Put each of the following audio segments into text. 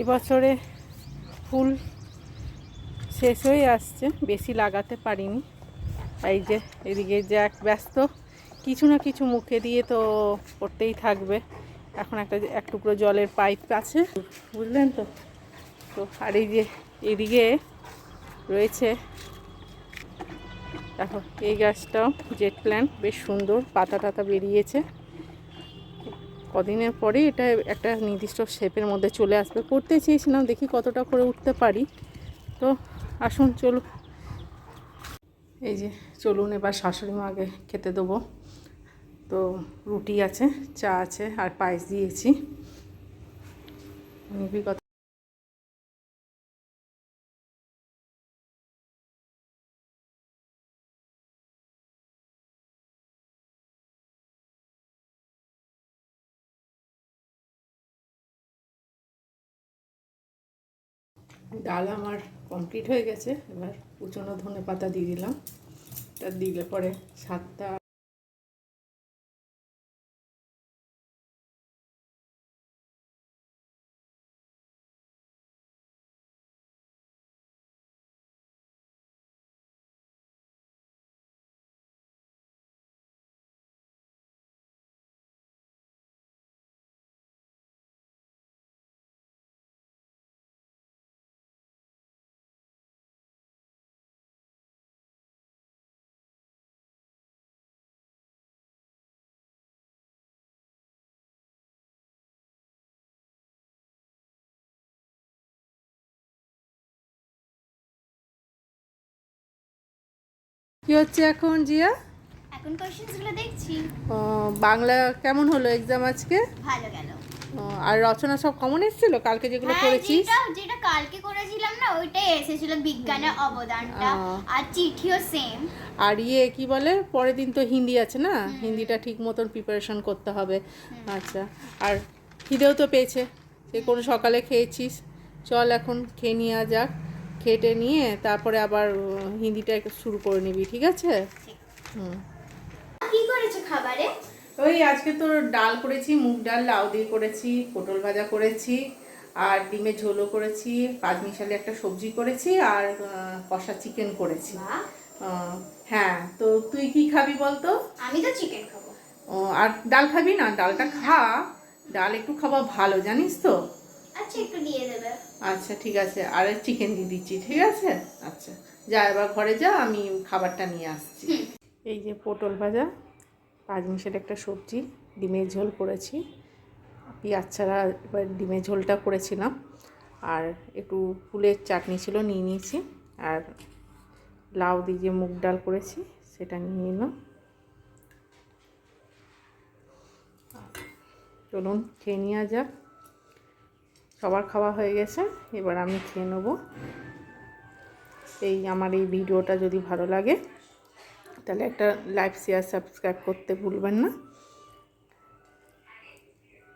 এবছরে ফুল শেষ হয়ে আসছে, বেশি লাগাতে পারিনি। এই যে, এদিকে জ্যাক ব্যস্ত, কিছু না কিছু মুখে দিয়ে তো করতেই থাকবে। এখন একটা এক টুকরো জলের পাইপ আছে, বুঝলেন তো? তো আর এই যে, এদিকে রয়েছে, দেখো, এই গাছটাও, জেট প্ল্যান্ট, বেশ সুন্দর, পাতা টাতা বেরিয়েছে। কদিনের পরে এটা একটা নির্দিষ্ট শেপের মধ্যে চলে আসবে। করতে চেয়েছিলাম, দেখি কতটা করে উঠতে পারি। তো আসুন, চলুন। এই যে, চলুন, এবার শাশুড়ি মাকে খেতে দেবো। তো রুটি আছে, চা আছে, আর পায়েস দিয়েছি। কথা ডাল আমার কমপ্লিট হয়ে গেছে। এবার কুচনো ধনে পাতা দিয়ে দিলাম। এটা দিলে পরে স্বাদটা কি হচ্ছে এখন জিয়া? এখন কোশ্চেন্সগুলো দেখছি। ও, বাংলা কেমন হলো এক্সাম আজকে? ভালো গেল। আর রচনা সব কমন এসেছিল? কালকে যেগুলো হ্যাঁ করেছিস? যেটা কালকে করেছিলাম না ওইটাই এসেছিল বিজ্ঞানের অবদানটা। আর চিঠিও সেম আর ইয়ে কি বলে? পরের দিন তো হিন্দি আছে না? হিন্দিটা ঠিক মতন প্রিপারেশন করতে হবে। আচ্ছা। আর খিদেও তো পেয়েছে। সে কোনো সকালে খেয়েছিস। চল এখন খেয়ে নেওয়া যাক। খেটে নিয়ে তারপরে আবার হিন্দিটা একটু শুরু করে নিবি ঠিক আছে? হুম। কি করেছ খাবারে? ওই আজকে তো ডাল করেছি মুগ ডাল লাউ দিয়ে করেছি পটল ভাজা করেছি আর ডিমের ঝোলও করেছি পাঁচ মিশালি একটা সবজি করেছি আর কষা চিকেন করেছি। হ্যাঁ তো তুই কি খাবি বলতো? আমি তো চিকেন খাব। ও, আর ডাল খাবি না? ডালটা খা। ডাল একটু খাওয়া ভালো জানিস তো? আচ্ছা একটু দিয়ে দেবে। আচ্ছা ঠিক আছে। আর চিকেন দিয়ে দিচ্ছি ঠিক আছে? আচ্ছা যা এবার ঘরে যা আমি খাবারটা নিয়ে আসছি। এই যে পটল ভাজা পাঁচ মিশাল একটা সবজি ডিমের ঝোল করেছি। পেঁয়াজ ছাড়া এবার ডিমের ঝোলটা করেছিলাম। আর একটু ফুলের চাটনি ছিল নিয়ে নিয়েছি। আর লাউ দিয়ে যে মুগ ডাল করেছি সেটা নিয়ে নিলাম। চলুন খেয়ে নেওয়া যাক। সবার খাওয়া হয়ে গেছে, এবার আমি খেয়ে নেব। এই আমার এই ভিডিওটা যদি ভালো লাগে, তাহলে একটা লাইক, শেয়ার, সাবস্ক্রাইব করতে ভুলবেন না।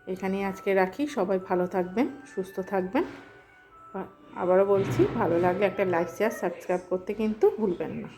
এখানেই আজকে রাখি, সবাই ভালো থাকবেন, সুস্থ থাকবেন। আবারও বলছি, ভালো লাগলে একটা লাইক, শেয়ার, সাবস্ক্রাইব করতে কিন্তু ভুলবেন না।